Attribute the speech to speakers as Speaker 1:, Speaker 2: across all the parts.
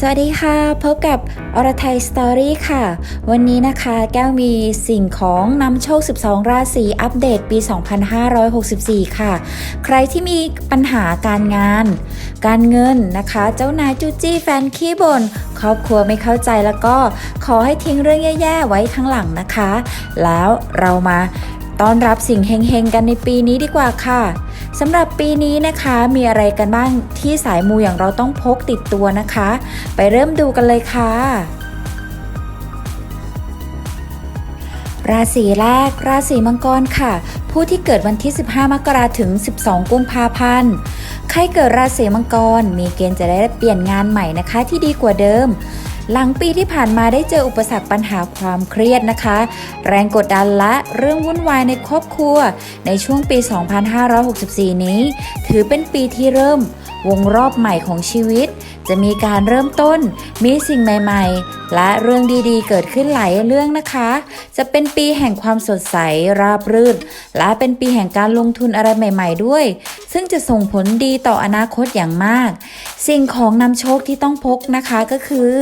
Speaker 1: สวัสดีค่ะ พบกับอรไทยสตอรี่ค่ะ วันนี้นะคะแก้วมีสิ่งของนำโชค 12 ราศีอัปเดตปี 2564 ค่ะ ใครที่มีปัญหาการงาน การเงินนะคะ เจ้านายจูจี้แฟนขี้บน่นครอบครัวไม่เข้าใจแล้วก็ขอให้ทิ้งเรื่องแย่ๆไว้ข้างหลังนะคะ แล้วเรามา ต้อนรับสิ่งเฮงๆกันในปีนี้ดีกว่าค่ะสำหรับปีนี้นะคะมีอะไรกันบ้างที่สายมูอย่างเราต้องพกติดตัวนะคะ ไปเริ่มดูกันเลยค่ะ ราศีแรก ราศีมังกรค่ะ ผู้ที่เกิดวันที่ 15 มกราถึง 12 กุมภาพันธ์ใครเกิดราศีมังกร มีเกณฑ์จะได้เปลี่ยนงานใหม่นะคะที่ดีกว่าเดิม หลังปีที่ผ่านมาได้เจออุปสรรคปัญหาความเครียดนะคะ แรงกดดันและเรื่องวุ่นวายในครอบครัว ในช่วงปี 2564 นี้ ถือเป็นปีที่เริ่ม วงรอบใหม่ของชีวิต จะมีการเริ่มต้น มีสิ่งใหม่ ๆ และเรื่องดีๆ เกิดขึ้นหลายเรื่องนะคะ จะเป็นปีแห่งความสดใสราบรื่น และเป็นปีแห่งการลงทุนอะไรใหม่ ๆ ด้วย ซึ่งจะส่งผลดีต่ออนาคตอย่างมาก สิ่งของนำโชคที่ต้องพกนะคะก็คือ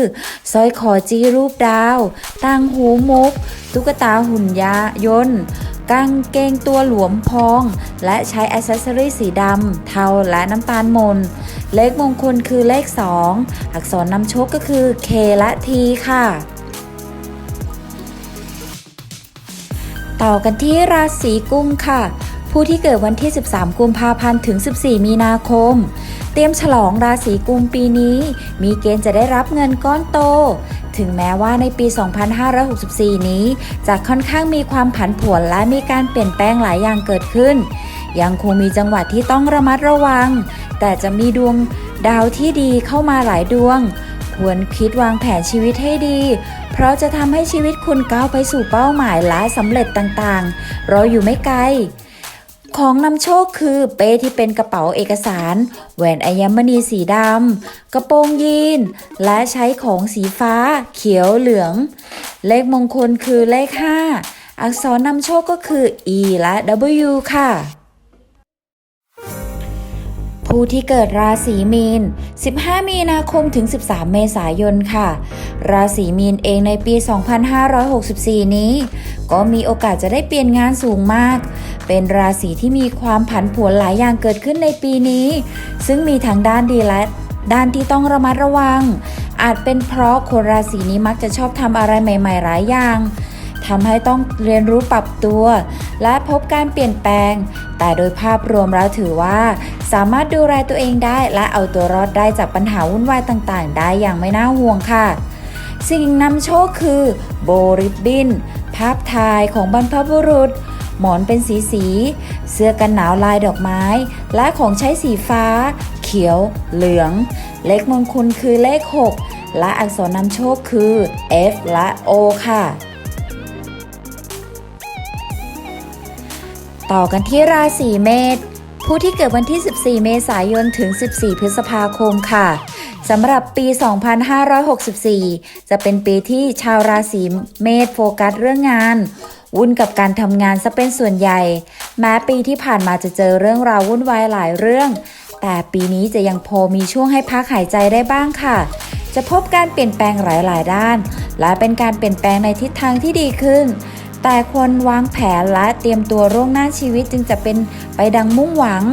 Speaker 1: สร้อยคอจีรูปดาวต่างหูมุก ตุ๊กตาหุ่นยายนต์ กางเกงตัวหลวมพอง และใช้อ c เซสซอรีสีดำ เทาและน้ำตาลมน เลขมงคลคือเลข 2 อักษรนำโชคก็คือ K และ T ค่ะ ต่อกันที่ราศีกุมค่ะ ผู้ที่เกิดวันที่ 13 กุมภาพันธ์ถึง 14 มีนาคม เตรียมฉลองราศีกุมปีนี้ มีเกณฑ์จะได้รับเงินก้อนโต ถึงแม้ว่าในปี 2564 นี้ จะค่อนข้างมีความผันผวนและมีการเปลี่ยนแปลงหลายอย่างเกิดขึ้น ยังคงมีจังหวัดที่ต้องระมัดระวัง แต่จะมีดวงดาวที่ดีเข้ามาหลายดวง ควรคิดวางแผนชีวิตให้ดี เพราะจะทำให้ชีวิตคุณก้าวไปสู่เป้าหมายและสำเร็จต่างๆ รออยู่ไม่ไกล ของนำโชคคือเป้ที่เป็นกระเป๋าเอกสาร แหวนอัญมณีสีดำ กระโปรงยีน และใช้ของสีฟ้า เขียวเหลือง เลขมงคลคือเลข 5 อักษรนำโชคก็คือ E และ W ค่ะ ผู้ที่เกิดราศีมีน 15 มีนาคมถึง 13 เมษายนค่ะ ราศีมีนเองในปี 2564 นี้ ก็มีโอกาสจะได้เปลี่ยนงานสูงมาก เป็นราศีที่มีความผันผวนหลายอย่างเกิดขึ้นในปีนี้ ซึ่งมีทั้งด้านดีและด้านที่ต้องระมัดระวัง อาจเป็นเพราะคนราศีนี้มักจะชอบทำอะไรใหม่ ๆ หลายอย่าง ทำให้ต้องเรียนรู้ปรับตัว และพบการเปลี่ยนแปลง แต่โดยภาพรวมแล้วถือว่า สามารถดูแลตัวเองได้และเอาตัวรอดได้จากปัญหาวุ่นวายต่างๆ ได้อย่างไม่น่าห่วงค่ะสิ่งนำโชคคือโบริบบิน ภาพถ่ายของบรรพบุรุษ หมอนเป็นสีสี เสื้อกันหนาวลายดอกไม้ และของใช้สีฟ้า เขียว เหลือง เลขมงคลคือเลข 6 และอักษรนำโชคคือ F และ O ค่ะ ต่อกันที่ราศีเมษผู้ที่เกิดวันที่ 14 เมษายน ถึง 14 พฤษภาคมค่ะสำหรับปี 2564 จะเป็นปีที่ชาวราศีเมษโฟกัสเรื่องงาน วุ่นกับการทำงานซะเป็นส่วนใหญ่ แม้ปีที่ผ่านมาจะเจอเรื่องราววุ่นวายหลายเรื่อง แต่ปีนี้จะยังพอมีช่วงให้พักหายใจได้บ้างค่ะ จะพบการเปลี่ยนแปลงหลาย ๆ ด้าน และเป็นการเปลี่ยนแปลงในทิศทางที่ดีขึ้น แต่ควรวางแผนและเตรียมตัวร่วงหน้าชีวิตจึงจะเป็นไปดังมุ่งหวัง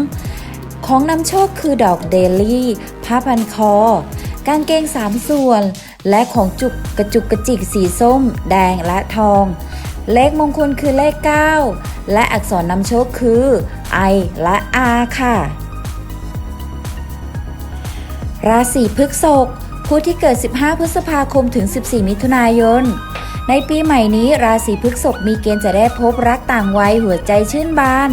Speaker 1: ของนำโชคคือดอกเดลี่ ผ้าพันคอ กางเกงสามส่วน และของจุกกระจุกกระจิกสีส้ม แดงและทอง เลขมงคลคือเลข 9 และอักษรนำโชคคือ I และ R ค่ะ ราศีพฤษภผู้ที่เกิด 15 พฤษภาคมถึง 14 มิถุนายน ในปีใหม่นี้ราศีพฤษภมีเกณฑ์จะได้พบรักต่างวัยหัวใจชื่นบาน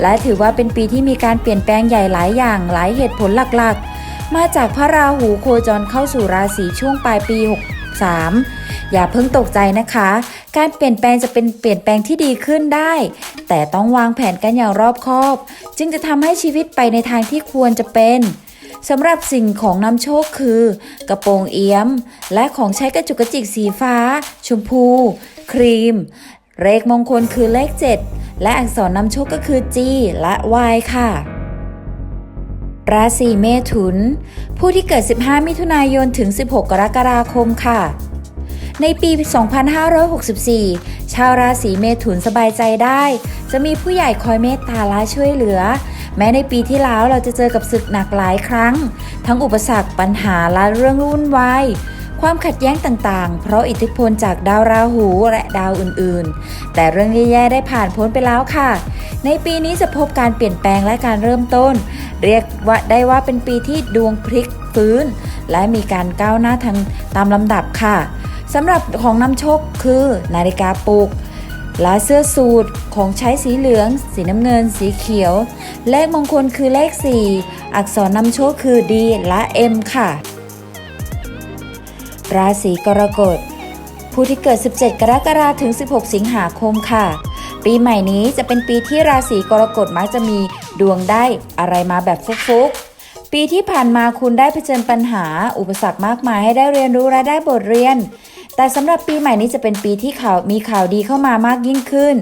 Speaker 1: และถือว่าเป็นปีที่มีการเปลี่ยนแปลงใหญ่หลายอย่างหลายเหตุผลหลักๆ มาจากพระราหูโคจรเข้าสู่ราศีช่วงปลายปี 63 อย่าเพิ่งตกใจนะคะ การเปลี่ยนแปลงจะเป็นเปลี่ยนแปลงที่ดีขึ้นได้ แต่ต้องวางแผนกันอย่างรอบคอบ จึงจะทำให้ชีวิตไปในทางที่ควรจะเป็น สำหรับสิ่งของนำโชคคือ กระโปรงเอี้ยม และของใช้กระจุกกระจิกสีฟ้า ชมพู ครีม เลขมงคลคือเลข 7 และอักษรนำโชคก็คือ G และ Y ค่ะราศีเมถุน ผู้ที่เกิด 15 มิถุนายนถึง 16 กรกฎาคมค่ะ ในปี 2564 ชาวราศีเมถุนสบายใจได้ จะมีผู้ใหญ่คอยเมตตาและช่วยเหลือ แม้ในปีที่แล้วเราจะเจอกับศึกหนักหลายครั้ง ทั้งอุปสรรคปัญหาและเรื่องวุ่นวายความขัดแย้งต่างๆ เพราะอิทธิพลจากดาวราหูและดาวอื่นๆ แต่เรื่องแย่ๆ ได้ผ่านพ้นไปแล้วค่ะ ในปีนี้จะพบการเปลี่ยนแปลงและการเริ่มต้น เรียกว่าได้ว่าเป็นปีที่ดวงพลิกฟื้น และมีการก้าวหน้าทางตามลำดับค่ะสำหรับของนำโชคคือ นาฬิกาปลุก และเสื้อสูทของใช้สีเหลือง สีน้ำเงิน สีเขียว เลขมงคลคือเลข 4 อักษรนำโชคคือ D และ M ค่ะ ราศีกรกฎ ผู้ที่เกิด 17 กรกฎาคมถึง 16 สิงหาคมค่ะ ปีใหม่นี้จะเป็นปีที่ราศีกรกฎมักจะมีดวงได้อะไรมาแบบฟุกๆปีที่ผ่านมาคุณได้เผชิญปัญหา อุปสรรคมากมายให้ได้เรียนรู้และได้บทเรียน แต่สำหรับปีใหม่นี้จะเป็นปีที่ข่าวมีข่าวดีเข้ามามากยิ่งขึ้น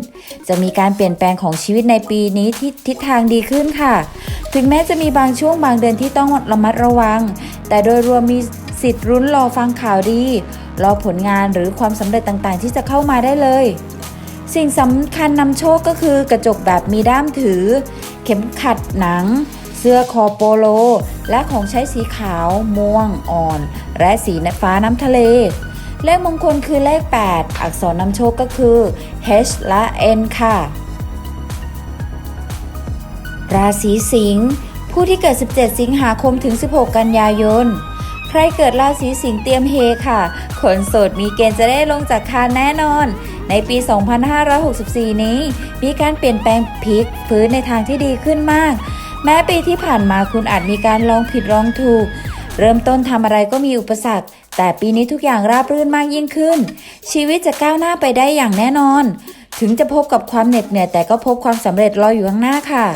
Speaker 1: จะมีการเปลี่ยนแปลงของชีวิตในปีนี้ที่ทิศทางดีขึ้นค่ะ ถึงแม้จะมีบางช่วงบางเดือนที่ต้องระมัดระวัง แต่โดยรวมมีสิทธิ์รุ้นรอฟังข่าวดี รอผลงานหรือความสำเร็จต่างๆ ที่จะเข้ามาได้เลย สิ่งสำคัญนำโชคก็คือกระจกแบบมีด้ามถือ เข็มขัดหนังเสื้อคอโปโล และของใช้สีขาว ม่วงอ่อน และสีฟ้าน้ำทะเล เลขมงคลคือเลข 8 อักษรนำโชคก็คือ H และ N ค่ะ ราศีสิงห์ผู้ที่เกิด 17 สิงหาคมถึง 16 กันยายน ใครเกิดราศีสิงห์เตรียมเฮค่ะ คนโสดมีเกณฑ์จะได้ลงจากคานแน่นอน ในปี 2564 นี้ มีการเปลี่ยนแปลงพลิกฟื้นในทางที่ดีขึ้นมาก แม้ปีที่ผ่านมาคุณอาจมีการลองผิดลองถูก เริ่มต้นทำอะไรก็มีอุปสรรค แต่ปีนี้ทุกอย่างราบรื่นมากยิ่งขึ้น ชีวิตจะก้าวหน้าไปได้อย่างแน่นอน ถึงจะพบกับความเหน็ดเหนื่อยแต่ก็พบความสำเร็จรออยู่ข้างหน้าค่ะ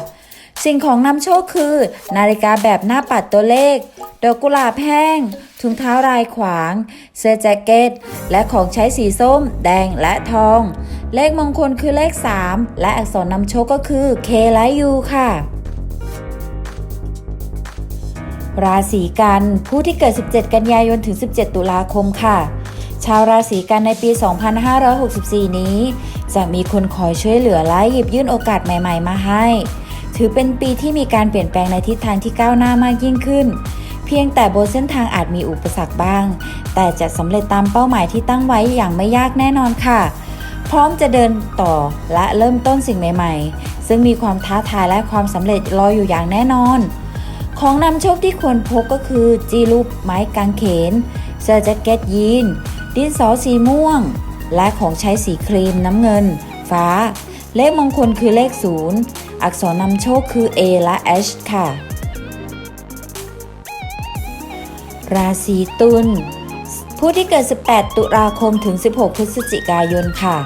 Speaker 1: สิ่งของนำโชคคือ นาฬิกาแบบหน้าปัดตัวเลข ดอกกุหลาบแห้ง ถุงเท้าลายขวาง เสื้อแจ็คเก็ต และของใช้สีส้ม แดงและทอง เลขมงคลคือเลข 3 และอักษรนำโชคก็คือ K และ U ค่ะ ราศีกัน ผู้ที่เกิด 17 กันยายนถึง 17 ตุลาคมค่ะ ชาวราศีกันในปี 2564 นี้ จะมีคนคอยช่วยเหลือและหยิบยื่นโอกาสใหม่ ๆ มาให้ ถือเป็นปีที่มีการเปลี่ยนแปลงในทิศทางที่ก้าวหน้ามากยิ่งขึ้น เพียงแต่บนเส้นทางอาจมีอุปสรรคบ้าง แต่จะสำเร็จตามเป้าหมายที่ตั้งไว้อย่างไม่ยากแน่นอนค่ะพร้อมจะเดินต่อและเริ่มต้นสิ่งใหม่ ๆ ซึ่งมีความท้าทายและความสำเร็จรออยู่อย่างแน่นอน ของนำโชคที่ควรพกก็คือ จีรูปไม้กางเขน เสื้อแจ็คเก็ตยีน ดินสอสีม่วง และของใช้สีครีมน้ำเงิน ฟ้า เลขมงคลคือเลข 0 อักษรนำโชคคือ A และ H ค่ะ ราศีตุลผู้ที่เกิด 18 ตุลาคมถึง 16 พฤศจิกายนค่ะ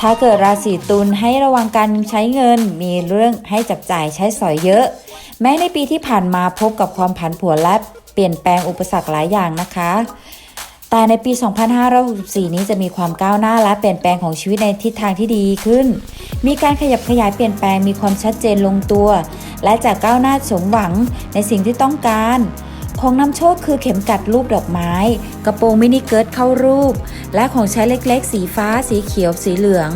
Speaker 1: ถ้าเกิดราศีตุลให้ระวังการใช้เงิน มีเรื่องให้จับจ่ายใช้สอยเยอะ แม้ในปีที่ผ่านมาพบกับความผันผวนและเปลี่ยนแปลงอุปสรรคหลายอย่างนะคะ แต่ในปี 2564 นี้จะมีความก้าวหน้าและเปลี่ยนแปลงของชีวิตในทิศทางที่ดีขึ้น มีการขยับขยายเปลี่ยนแปลงมีความชัดเจนลงตัว และจะก้าวหน้าสมหวังในสิ่งที่ต้องการของนำโชคคือเข็มกัดรูปดอกไม้ กระโปรงมินิเกิร์ตเข้ารูป และของใช้เล็กๆ สีฟ้า สีเขียว สีเหลือง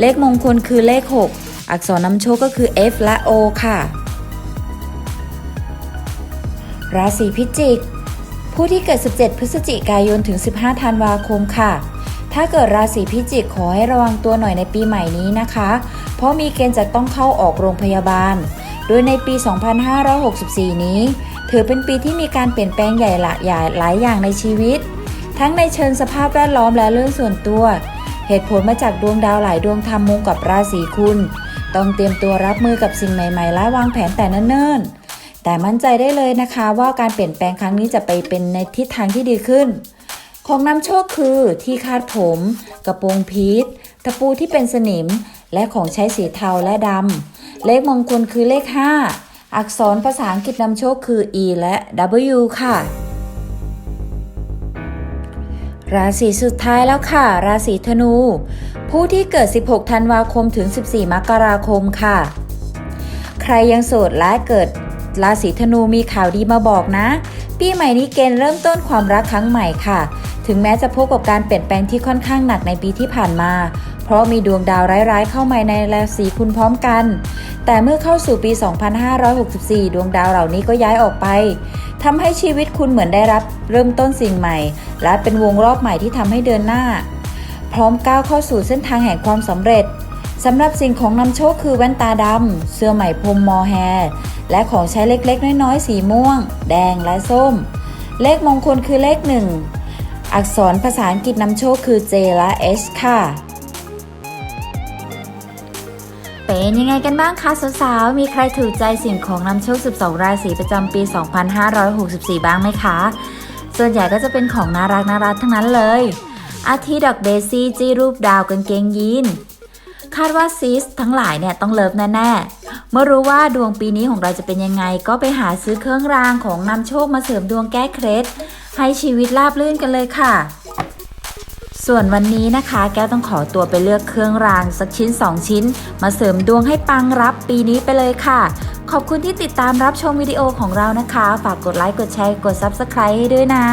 Speaker 1: เลขมงคลคือเลข 6 อักษรนำโชคก็คือ F และ O ค่ะ ราศีพิจิก ผู้ที่เกิด 17 พฤศจิกายนถึง 15 ธันวาคมค่ะ ถ้าเกิดราศีพิจิกขอให้ระวังตัวหน่อยในปีใหม่นี้นะคะ เพราะมีเกณฑ์จะต้องเข้าออกโรงพยาบาล โดยในปี 2564 นี้ ถือเป็นปีที่มีการเปลี่ยนแปลงใหญ่ละใหญ่หลายอย่างในชีวิต ทั้งในเชิงสภาพแวดล้อมและเรื่องส่วนตัว เหตุผลมาจากดวงดาวหลายดวงทำมุงกับราศีคุณ ต้องเตรียมตัวรับมือกับสิ่งใหม่ ๆ และวางแผนแต่เนิ่นๆ แต่มั่นใจได้เลยนะคะว่าการเปลี่ยนแปลงครั้งนี้จะไปเป็นในทิศทางที่ดีขึ้น ของนำโชคคือที่คาดผม กระโปรงพีทตะปูที่เป็นสนิม และของใช้สีเทาและดำเลขมงคลคือเลข 5 อักษรภาษาอังกฤษนำโชคคือ E และ W ค่ะ ราศีสุดท้ายแล้วค่ะ ราศีธนู ผู้ที่เกิด 16 ธันวาคมถึง 14 มกราคมค่ะ ใครยังโสดและเกิด ราศีธนูมีข่าวดีมาบอกนะ ปีใหม่นี้เกณฑ์เริ่มต้นความรักครั้งใหม่ค่ะ ถึงแม้จะพบกับการเปลี่ยนแปลงที่ค่อนข้างหนักในปีที่ผ่านมา เพราะมีดวงดาวร้ายๆ เข้ามาในราศีคุณพร้อมกัน แต่เมื่อเข้าสู่ปี 2564 ดวงดาวเหล่านี้ก็ย้ายออกไปทำให้ชีวิตคุณเหมือนได้รับเริ่มต้นสิ่งใหม่ และเป็นวงรอบใหม่ที่ทำให้เดินหน้า พร้อมก้าวเข้าสู่เส้นทางแห่งความสำเร็จสำหรับสิ่งของนำโชคคือแว่นตาดำ เสื้อไหมพรมมอแฮ และของใช้เล็กๆ น้อยๆ สีม่วง แดงและส้ม เลขมงคลคือเลขหนึ่งอักษรภาษาอังกฤษนำโชคคือ J และ H ค่ะ เป็นยังไงกันบ้างคะสาวๆ มีใครถูกใจสิ่งของนำโชค 12 ราศีประจำปี 2564 บ้างไหมคะ ส่วนใหญ่ก็จะเป็นของน่ารักน่ารักทั้งนั้นเลย อาทิดอกเดซี่ จี้รูปดาวกางเกงยีน คาดว่าซีสทั้งหลายเนี่ยต้องเลิฟแน่ๆ เมื่อรู้ว่าดวงปีนี้ของเราจะเป็นยังไง ก็ไปหาซื้อเครื่องรางของนำโชคมาเสริมดวงแก้เคล็ดให้ชีวิตราบรื่นกันเลยค่ะ ส่วนวันนี้นะคะ แก้วต้องขอตัวไปเลือกเครื่องรางสักชิ้น 2 ชิ้น มาเสริมดวงให้ปังรับปีนี้ไปเลยค่ะ ขอบคุณที่ติดตามรับชมวิดีโอของเรานะคะ ฝากกดไลค์กดแชร์กด Subscribe ให้ด้วยนะ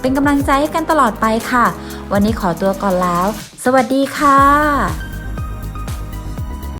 Speaker 1: เป็นกำลังใจให้กันตลอดไปค่ะ วันนี้ขอตัวก่อนแล้ว สวัสดีค่ะ